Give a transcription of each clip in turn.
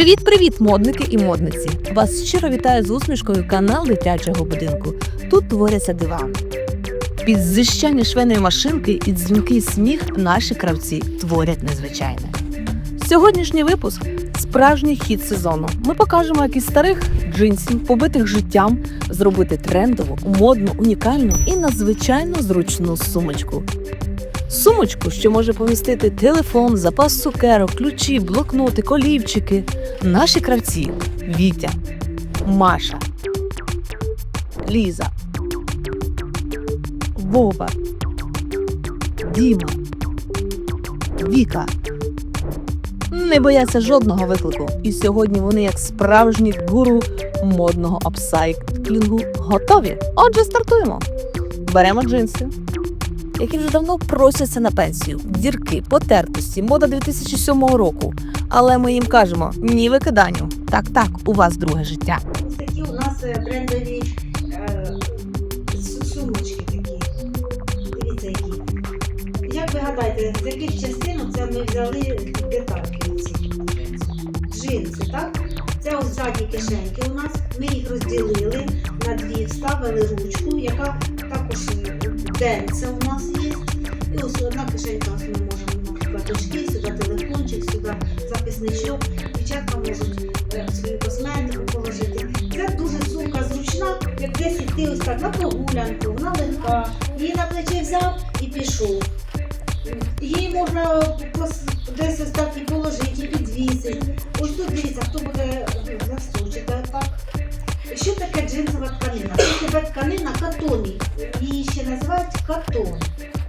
Привіт-привіт, модники і модниці! Вас щиро вітає з усмішкою канал дитячого будинку. Тут творяться дива. Під зищання швейної машинки і дзвінкий сміх наші кравці творять незвичайне. Сьогоднішній випуск справжній хід сезону. Ми покажемо, як із старих джинсів, побитих життям, зробити трендову, модну, унікальну і надзвичайно зручну сумочку. Сумочку, що може помістити телефон, запас цукерок, ключі, блокноти, колівчики. Наші кравці Вітя, Маша, Ліза, Вова, Діма, Віка. Не бояться жодного виклику. І сьогодні вони, як справжні гуру модного апсайклінгу, готові. Отже, стартуємо. Беремо джинси, які вже давно просяться на пенсію. Дірки, потертості, мода 2007 року. Але ми їм кажемо ні викиданню. Так, так, у вас друге життя. Такі у нас е, брендові е, такі. Дивіться які. Як ви гадаєте, з яких частинок це ми взяли детальки? Джинси, так? Це ось задні кишеньки у нас. Ми їх розділили на дві, вставили ручку, яка також денце у нас є. І ось одна кишенька ось ми можемо наприклад, очки, сюди телефончик, сюди записничок. Дівчатка можуть е, свою косметику положити. Це дуже сумка зручна, як десь іти ось так на прогулянку, вона легка. Її на плече взяв і пішов. Її можна десь ось так і положити, і підвісити. Ось тут дивіться, хто буде застучити так. Що таке джинсова тканина? Це тебе тканина катоні. Її ще називають катон.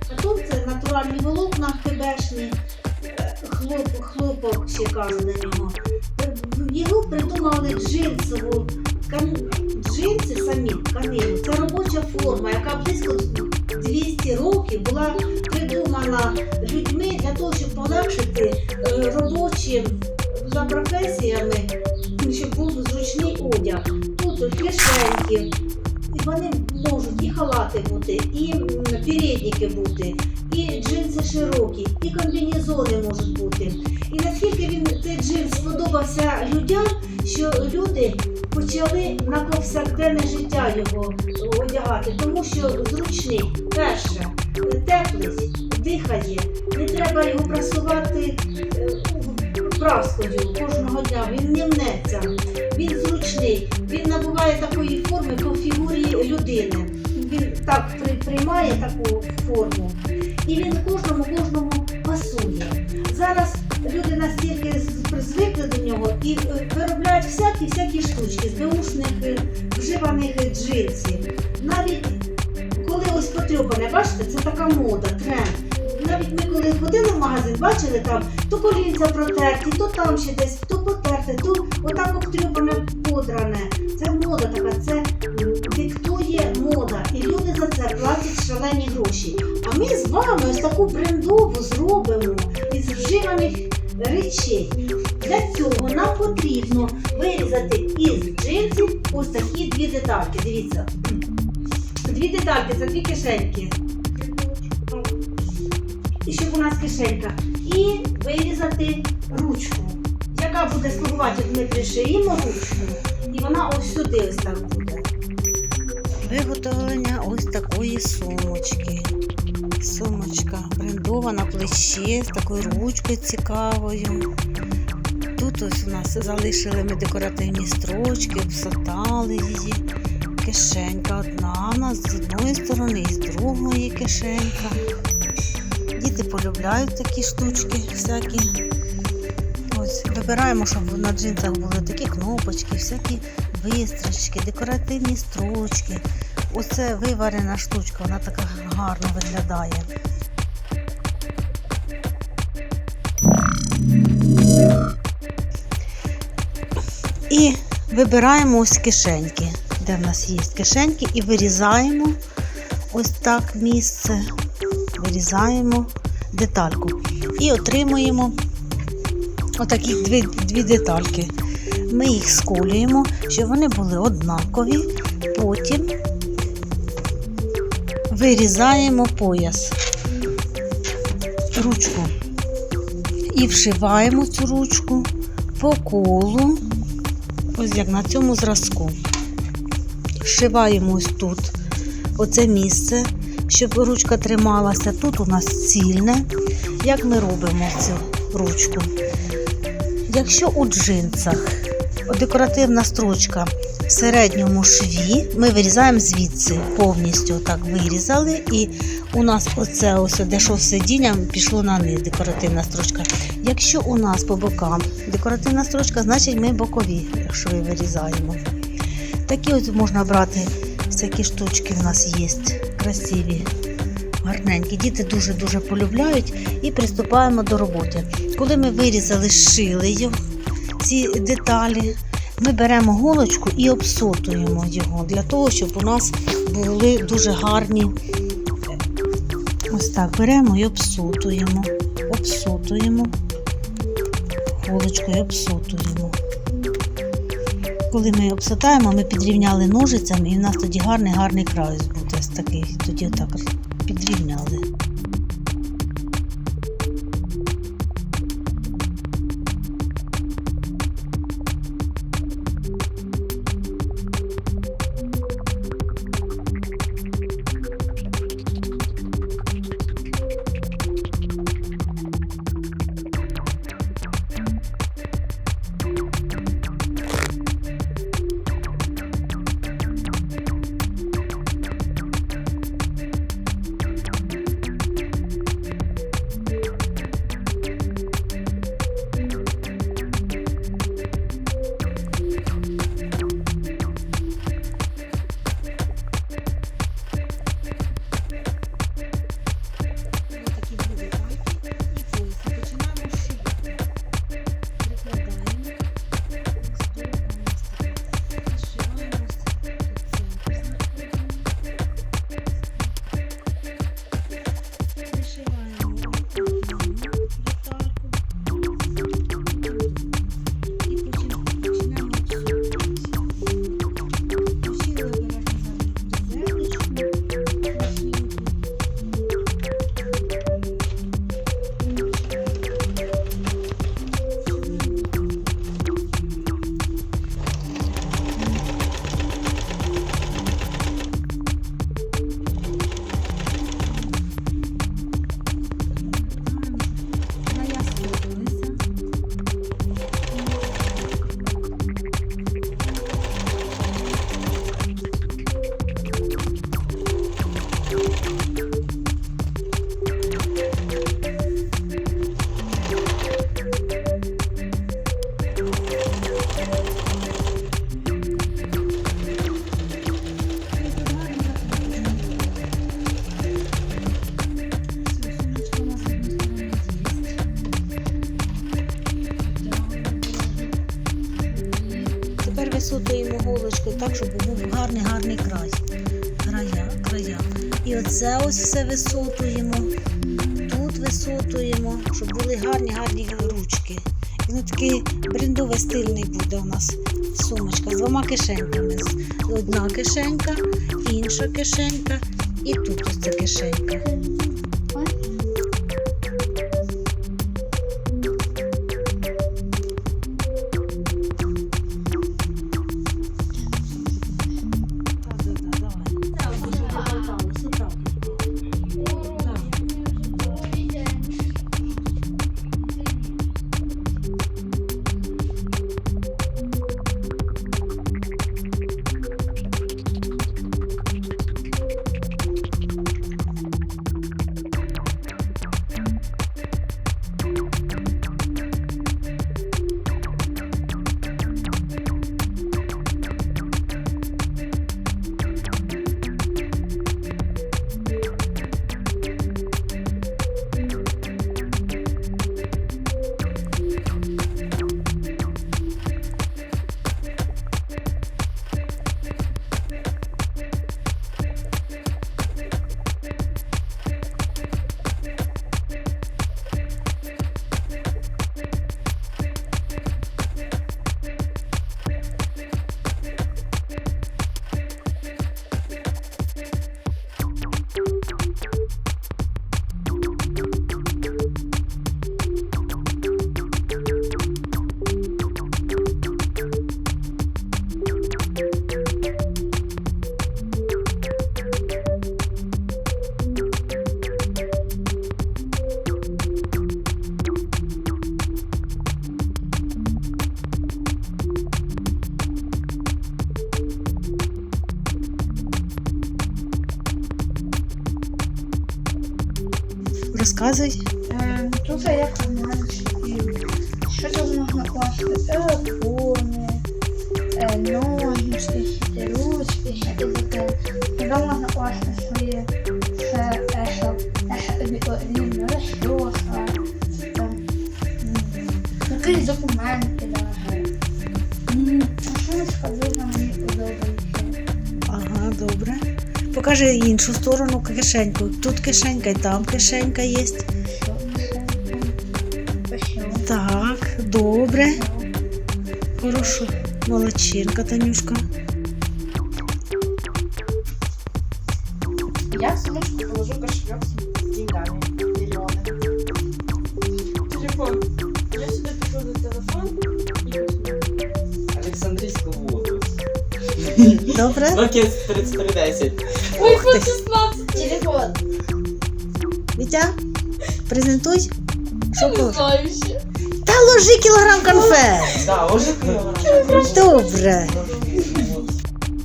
Катон це натуральні волокна хебешні, е, хлоп, хлопок нього. Е, Його придумали джинсову джинси самі тканину. Це робоча форма, яка близько 200 років була придумана людьми для того, щоб полегшити е, робочим за професіями, щоб був зручний одяг. Кишеньки, і вони можуть і халати бути, і м, передники бути, і джинси широкі, і комбінезони можуть бути. І наскільки він цей джинс сподобався людям, що люди почали на повсякденне життя його одягати, тому що зручний, перше, теплість, дихає, не треба його прасувати е, праскою кожного дня, він не мнеться, він зручний, він набуває такої форми по фігурі людини. Він так приймає таку форму, і він кожному кожному пасує. Зараз люди настільки звикли до нього і е, виробляють всякі всякі штучки з беушних вживаних джинсів. Навіть коли ось потрьопане, бачите, це така мода, тренд. Навіть ми коли ходили в магазин, бачили там то колінця протерті, то там ще десь, то потерте, то отак обтрьопане, подране. Це мода така, це диктує мода. І люди за це платять шалені гроші. А ми з вами ось таку брендову зробимо із вживаних речей. Для цього нам потрібно вирізати із джинсів ось такі дві детальки. Дивіться. Дві детальки, це дві кишеньки. І щоб у нас кишенька. І вирізати ручку, яка буде слугувати, ми пришиємо ручку, вона ось сюди ось так буде. Виготовлення ось такої сумочки. Сумочка брендова на плечі з такою ручкою цікавою. Тут ось у нас залишили ми декоративні строчки, обсатали її. Кишенька одна у нас з одної сторони і з другої кишенька. Діти полюбляють такі штучки всякі. Ось, вибираємо, щоб на джинсах були такі кнопочки, всякі вистрічки, декоративні строчки. Оце виварена штучка, вона така гарно виглядає. І вибираємо ось кишеньки, де в нас є кишеньки, і вирізаємо ось так місце, вирізаємо детальку. І отримуємо отакі дві, дві детальки. Ми їх сколюємо, щоб вони були однакові. Потім вирізаємо пояс, ручку і вшиваємо цю ручку по колу, ось як на цьому зразку. Зшиваємо ось тут оце місце, щоб ручка трималася. Тут у нас цільне. Як ми робимо цю ручку? Якщо у джинсах декоративна строчка в середньому шві, ми вирізаємо звідси повністю так вирізали, і у нас оце ось, де сидіння, пішло на низ декоративна строчка. Якщо у нас по бокам декоративна строчка, значить ми бокові шви вирізаємо. Такі ось можна брати всякі штучки у нас є красиві, гарненькі. Діти дуже-дуже полюбляють і приступаємо до роботи. Коли ми вирізали, зшили його, ці деталі, ми беремо голочку і обсотуємо його для того, щоб у нас були дуже гарні. Ось так беремо і обсотуємо, обсотуємо, голочкою обсотуємо. Коли ми обсотаємо, ми підрівняли ножицями, і в нас тоді гарний гарний край буде ось такий. Тоді отак підрівняли. Висотуємо голочкою так, щоб був гарний гарний край. Края, края. І оце ось все висотуємо. Тут висотуємо, щоб були гарні гарні ручки. Він такий брендовий стильний буде у нас сумочка з двома кишеньками. Одна кишенька, інша кишенька і тут ось ця кишенька. Розказуй. Е, Тут є карманчики. Що тут можна класти? Телефони, е, ножнички, ще ручки, ще таке. Туди можна класти свої е, е, там, м, якісь документи навіть. А що не скажу, що мені подобається. Ага, добре. Покажи іншу сторону кишеньку. Тут кишенька і там кишенька є. Так, добре. Хорошо. Молодчинка, Танюшка. Я в сумочку положу кошелек с деньгами, миллионы. Телефон. Добре? Nokia 3310. Ух ти. Телефон. Вітя, презентуй. Що було? Знаю ще. Та ложи кілограм конфет. Да, уже килограмм. Добре.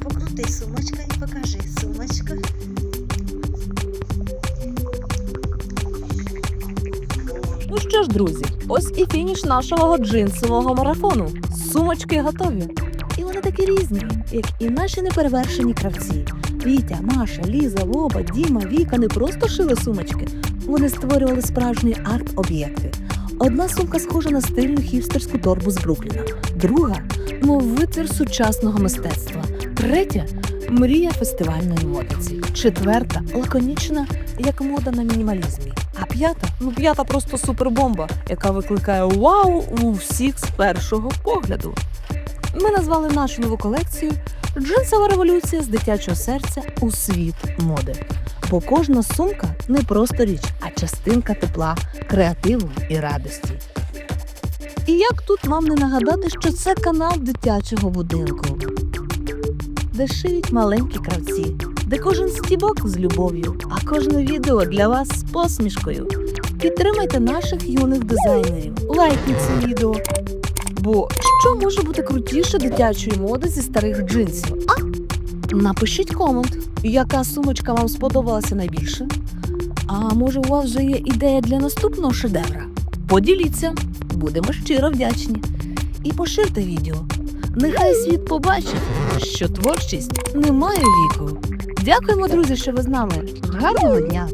Покрути сумочка і покажи сумочка. Ну що ж, друзі, ось і фініш нашого джинсового марафону. Сумочки готові. Такі різні, як і наші неперевершені кравці. Вітя, Маша, Ліза, Воба, Діма, Віка не просто шили сумочки. Вони створювали справжні арт-об'єкти. Одна сумка схожа на стильну хіпстерську торбу з Брукліна, друга мов витвір сучасного мистецтва, третя мрія фестивальної модниці, четверта лаконічна, як мода на мінімалізмі. А п'ята, ну п'ята просто супербомба, яка викликає вау у всіх з першого погляду. Ми назвали нашу нову колекцію Джинсова революція з дитячого серця у світ моди. Бо кожна сумка не просто річ, а частинка тепла, креативу і радості. І як тут нам не нагадати, що це канал дитячого будинку, де шиють маленькі кравці, де кожен стібок з любов'ю, а кожне відео для вас з посмішкою. Підтримайте наших юних дизайнерів, лайкніть це відео. Бо що може бути крутіше дитячої моди зі старих джинсів? А? Напишіть комент, яка сумочка вам сподобалася найбільше. А може, у вас вже є ідея для наступного шедевра? Поділіться, будемо щиро вдячні. І поширте відео. Нехай світ побачить, що творчість не має віку. Дякуємо, друзі, що ви з нами. Гарного дня!